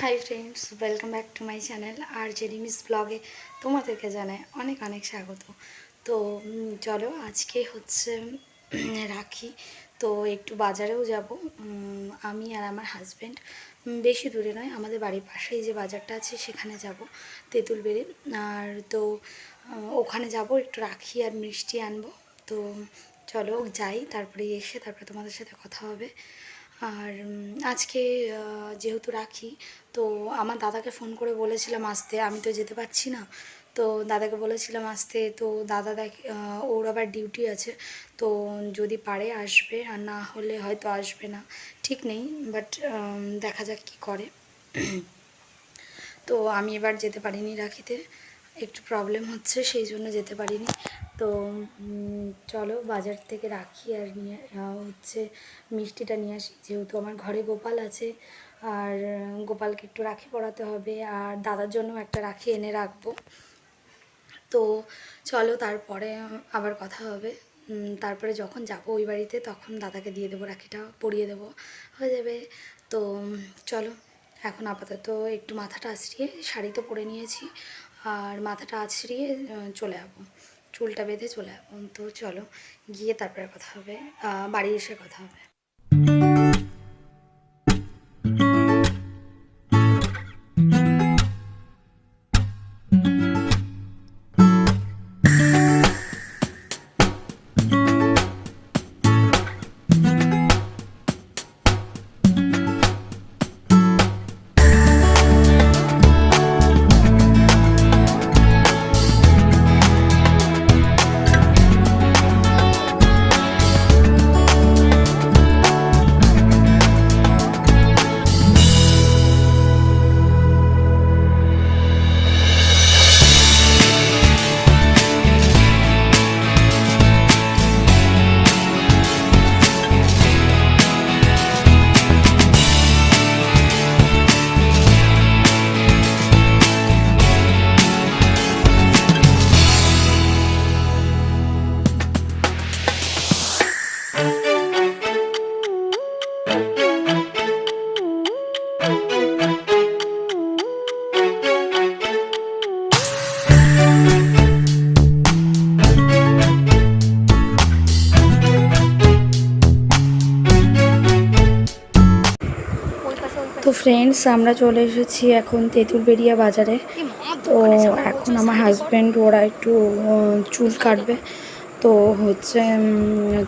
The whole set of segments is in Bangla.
Hi friends welcome back to my channel আর জেরিমিস ব্লগে তোমাদেরকে জানাই অনেক অনেক স্বাগত। তো চলো আজকে হচ্ছে রাখি। তো একটু বাজারেও যাব। আমি আর আমার হাজব্যান্ড বেশি দূরে নয়, আমাদের বাড়ির পাশেই যে বাজারটা আছে সেখানে যাব, তেঁতুল বেড়ে। আর তো ওখানে যাব, একটু রাখি আর মিষ্টি আনব। তো, চলো যাই, তারপরে এসে তারপরে তোমাদের সাথে কথা হবে। আর আজকে যেহেতু রাখি, তো আমার দাদাকে ফোন করে বলেছিলাম আসতে, আমি তো যেতে পারছি না। তো দাদাকে বলেছিলাম আসতে, তো দাদা দেখ ওর আবার ডিউটি আছে, তো যদি পারে আসবে, আর না হলে হয়তো আসবে না। ঠিক নেই বাট দেখা যাক কী করে। তো আমি এবার যেতে পারিনি রাখিতে। একটু প্রবলেম হচ্ছে, সেই জন্য যেতে পারিনি। তো চলো বাজার থেকে রাখি আর নিয়ে হচ্ছে মিষ্টিটা নিয়ে আসি। যেহেতু আমার ঘরে গোপাল আছে, আর গোপালকে একটু রাখি পরাতে হবে, আর দাদার জন্য একটা রাখি এনে রাখব। তো, চলো তারপরে আবার কথা হবে। তারপরে যখন যাব ওই বাড়িতে, তখন দাদাকে দিয়ে দেবো, রাখিটা পরিয়ে দেবো। হয়ে যাবে। তো, চলো, এখন আপাতত একটু মাথাটা আছড়িয়ে শাড়ি তো পরে নিয়েছি। আর মাথাটা আছড়িয়ে চলে যাব চুলটা বেঁধে চলে যাব তো চলো, গিয়ে তারপরে কথা হবে। বাড়ি এসে কথা হবে। আমরা চলে এসেছি এখন তেঁতুলবেড়িয়া বাজারে। তো এখন আমার হাজব্যান্ড ওরা একটু চুল কাটবে। তো হচ্ছে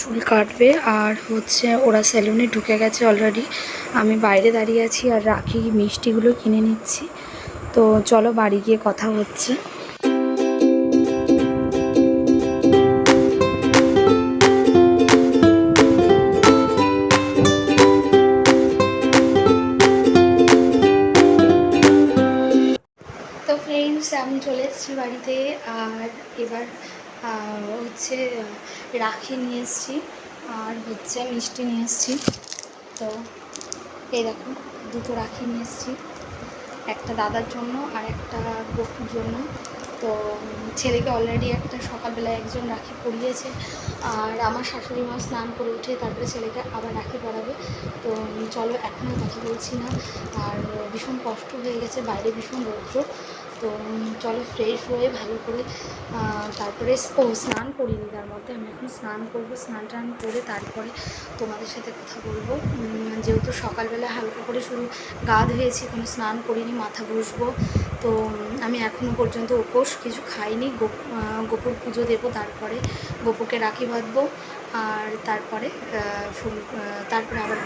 চুল কাটবে আর হচ্ছে ওরা সেলুনে ঢুকে গেছে অলরেডি আমি বাইরে দাঁড়িয়ে আছি আর রাখি মিষ্টিগুলো কিনে নিচ্ছি। তো চলো বাড়ি গিয়ে কথা হচ্ছে। ফ্রেন্ডস আমি চলে এসেছি বাড়িতে আর এবার হচ্ছে রাখি নিয়ে এসেছি আর হচ্ছে মিষ্টি নিয়ে এসেছি। তো এই দেখো, দুটো রাখি নিয়ে এসেছি, একটা দাদার জন্য আর একটা বকুর জন্য। তো ছেলেকে অলরেডি একটা সকালবেলা একজন রাখি পরিয়েছে আর আমার শাশুড়ি মা স্নান করে উঠে তারপরে ছেলেকে আবার রাখি পরাবে। তো চলো এখন কথা বলছি না। আর ভীষণ কষ্ট হয়ে গেছে, বাইরে ভীষণ রৌদ্র। তো চলো ফ্রেশ হয়ে ভালো করে তারপরে ও স্নান করিনি তার মধ্যে। আমি এখন স্নান করব, স্নান টান করে তারপরে তোমাদের সাথে কথা বলব। যেহেতু সকালবেলা হালকা করে শুধু গা ধুয়েছি, কোনো স্নান করিনি, মাথা ঘষবো। তো আমি এখনও পর্যন্ত উপোস, কিছু খাইনি। গোপ গোপুর পুজো দেবো তারপরে গোপুকে রাখি বাঁধবো আর তারপরে ফুল তারপরে আবার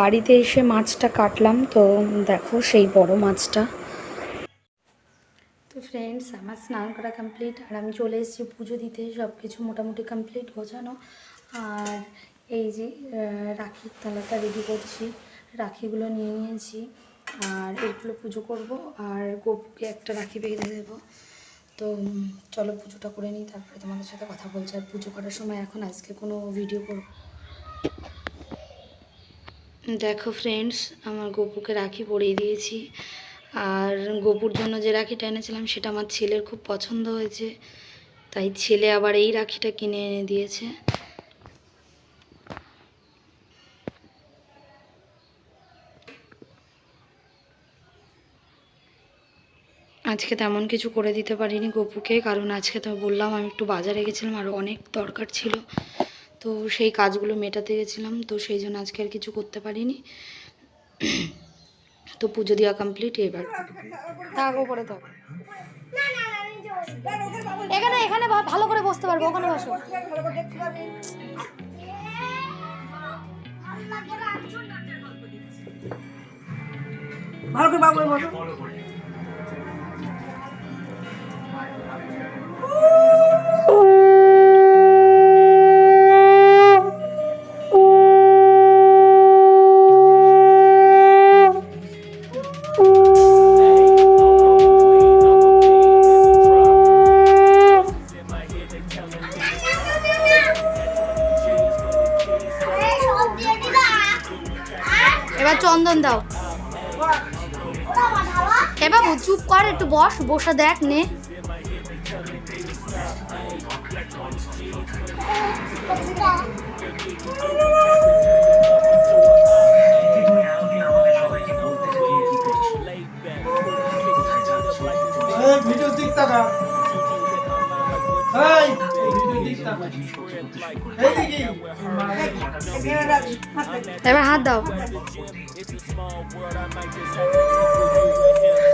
বাড়িতে এসে মাছটা কাটলাম, তো দেখো সেই বড় মাছটা। তো ফ্রেন্ডস আমার স্নান করা কমপ্লিট আর আমি চলে এসেছি পুজো দিতে সব কিছু মোটামুটি কমপ্লিট গোছানো। আর এই যে রাখির থালাটা রেডি করছি, রাখিগুলো নিয়ে নিয়েছি, আর এগুলো পুজো করব, আর গোপুকে একটা রাখি বেঁধে দেবো। তো চলো পুজোটা করে নিই, তারপরে তোমাদের সাথে কথা বলছি। আর পুজো করার সময় এখন আজকে কোনো ভিডিও করব দেখো ফ্রেন্ডস আমার গপুকে রাখি পরিয়ে দিয়েছি। আর গপুর জন্য যে রাখিটা এনেছিলাম সেটা আমার ছেলের খুব পছন্দ হয়েছে। তাই ছেলে আবার এই রাখিটা কিনে এনে দিয়েছে। আজকে তেমন কিছু করে দিতে পারিনি গপুকে, কারণ আজকে তো বললাম আমি একটু বাজারে গেছিলাম আর অনেক দরকার ছিল। তো সেই কাজগুলো মেটাতে গেছিলাম, তো সেই জন্য আজকে আর কিছু করতে পারিনি। তো পুজো দেওয়া কমপ্লিট এবার থাক ওপরে থাক। এখানে এখানে ভা- ভালো করে বসতে পারব ওখানে বসো। ভালো করে বাবু বসো। এ বাবু চুপ কর একটু বস বসে দেখ নে। ভিডিও দিক এই এবার হাত দাও।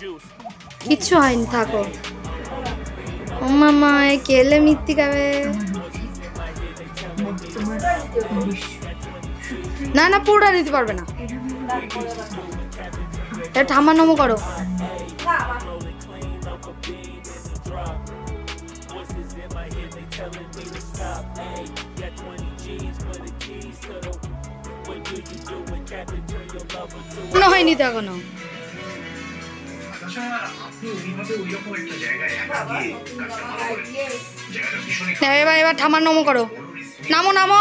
you. কিচ্ছু হয়নি থাকো মামা কেলে মিথ্যি না না পুরোটা নিতে পারবে না এটা ঠাম্মা নমো করো মনে তো এখনও তাছাড়া আপনি ওইভাবে ওইরকম একটা জায়গায় একা গিয়ে কাজটা ভালো করেন জায়গাটা ভীষণই হ্যাঁ, এবার এবার ঠাম্মার নমো করো। নামো নামো।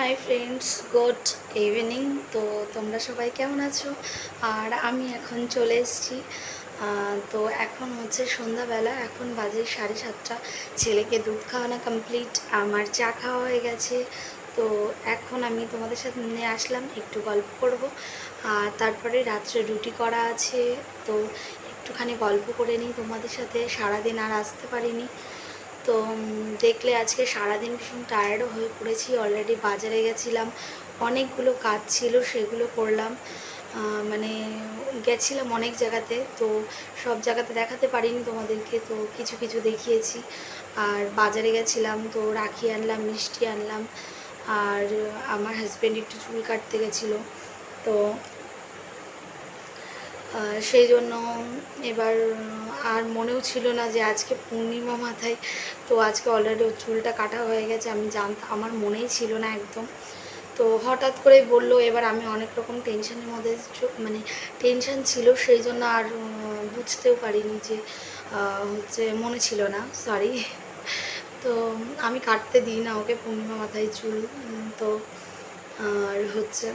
হাই ফ্রেন্ডস গুড ইভিনিং তো তোমরা সবাই কেমন আছো? আর আমি এখন চলে এসেছি। তো এখন হচ্ছে সন্ধ্যাবেলা, এখন বাজে সাড়ে সাতটা। ছেলেকে দুধ খাওয়ানো কমপ্লিট আমার চা খাওয়া হয়ে গেছে। তো এখন আমি তোমাদের সাথে নিয়ে আসলাম, একটু গল্প করব। আর তারপরে রাত্রে রুটি করা আছে। তো একটুখানি গল্প করে নিই তোমাদের সাথে। সারাদিন আর আসতে পারিনি। তো দেখলে আজকে সারাদিন ভীষণ টায়ার্ডও হয়ে পড়েছি। অলরেডি বাজারে গেছিলাম, অনেকগুলো কাজ ছিল, সেগুলো করলাম। মানে গেছিলাম অনেক জায়গাতে, তো সব জায়গাতে দেখাতে পারিনি তোমাদেরকে, তো কিছু কিছু দেখিয়েছি। আর বাজারে গেছিলাম, তো রাখি আনলাম, মিষ্টি আনলাম। আর আমার হাজব্যান্ড একটু চুল কাটতে গেছিল, তো সেই জন্য এবার আর মনেও ছিল না যে আজকে পূর্ণিমা মাথায়, তো আজকে অলরেডি ওর চুলটা কাটা হয়ে গেছে, আমি জানতাম আমার মনেই ছিল না একদম। তো হঠাৎ করেই বলল, এবার আমি অনেক রকম টেনশনের মধ্যে মানে টেনশন ছিল, সেই জন্য আর বুঝতেও পারিনি যে হচ্ছে মনে ছিল না সরি তো আমি কাটতে দিই না ওকে পূর্ণিমা মাথায় চুল তো, আর হচ্ছে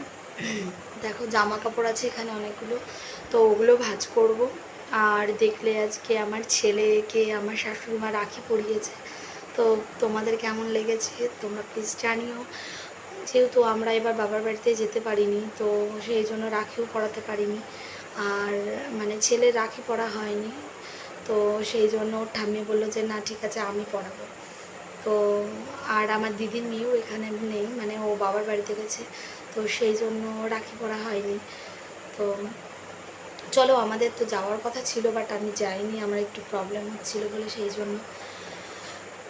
দেখো জামা কাপড় আছে এখানে অনেকগুলো। তো ওগুলো ভাঁজ করব। আর দেখলে আজকে আমার ছেলেকে, আমার শাশুড়ি মা রাখি পরিয়েছে। তো তোমাদের কেমন লেগেছে? তোমরা প্লিজ জানিও। যেহেতু আমরা এবার বাবার বাড়িতে যেতে পারিনি, তো সেই জন্য রাখিও পড়াতে পারিনি। আর মানে ছেলে রাখি পড়া হয়নি, তো সেই জন্য ঠাম্মি বলল যে, না, ঠিক আছে, আমি পড়াবো তো আর আমার দিদির মেয়েও এখানে নেই মানে ও বাবার বাড়িতে গেছে, তো সেই জন্য রাখি পড়া হয়নি। তো চলো, আমাদের তো যাওয়ার কথা ছিল বাট আমি যাইনি, আমার একটু প্রবলেম হচ্ছিল বলে সেই জন্য।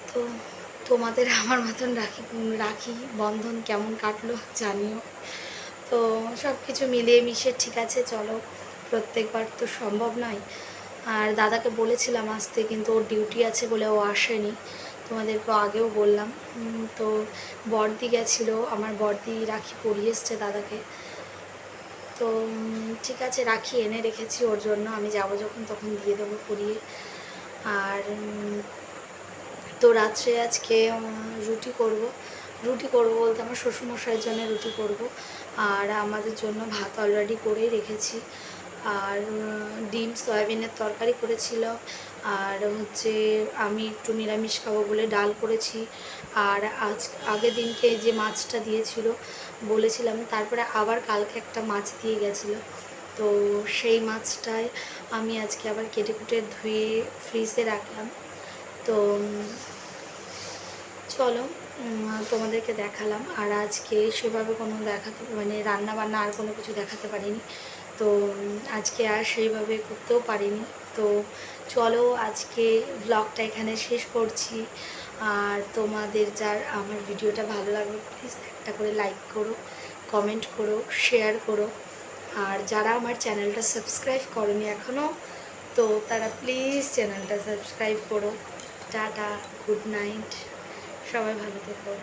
তো তোমাদের আমার মতন রাখি রাখি বন্ধন কেমন কাটলো জানিও। তো সব কিছু মিলিয়ে মিশে ঠিক আছে, চলো। প্রত্যেকবার তো সম্ভব নয়। আর দাদাকে বলেছিলাম আসতে, কিন্তু ওর ডিউটি আছে বলে ও আসেনি। তোমাদেরকে আগেও বললাম। তো বর্দি গেছিল, আমার বর্দি রাখি পরিয়ে এসছে দাদাকে। তো ঠিক আছে, রাখি এনে রেখেছি ওর জন্য, আমি যাব যখন, তখন দিয়ে দেবো পরিয়ে। আর তো রাত্রে আজকে রুটি করব। রুটি করব বলতে আমার শ্বশুরমশাইয়ের জন্য রুটি করব। আর আমাদের জন্য ভাত অলরেডি করেই রেখেছি। আর ডিম, সয়াবিনের তরকারি করেছিল। আর হচ্ছে আমি একটু নিরামিষ খাব বলে ডাল করেছি। আর আজ, আগের দিনকে যে মাছটা দিয়েছিল বলেছিলাম, তারপরে আবার কালকে একটা মাছ দিয়ে গেছিল। তো সেই মাছটাই আমি আজকে আবার কেটে কুটে ধুয়ে ফ্রিজে রাখলাম। তো চলো তোমাদেরকে দেখালাম। আর আজকে সেভাবে কোনো দেখাতে মানে রান্না বান্না আর কোনো কিছু দেখাতে পারিনি। তো আজকে আর সেইভাবে করতেও পারিনি। তো চলো আজকে ব্লগটা এখানে শেষ করছি। আর তোমাদের যার আমার ভিডিওটা ভালো লাগবে প্লিজ একটা করে লাইক করো কমেন্ট করো শেয়ার করো। আর যারা আমার চ্যানেলটা সাবস্ক্রাইব করনি এখনও তো তারা প্লিজ চ্যানেলটা সাবস্ক্রাইব করো। টাটা গুড নাইট সবাই ভালো থেকো।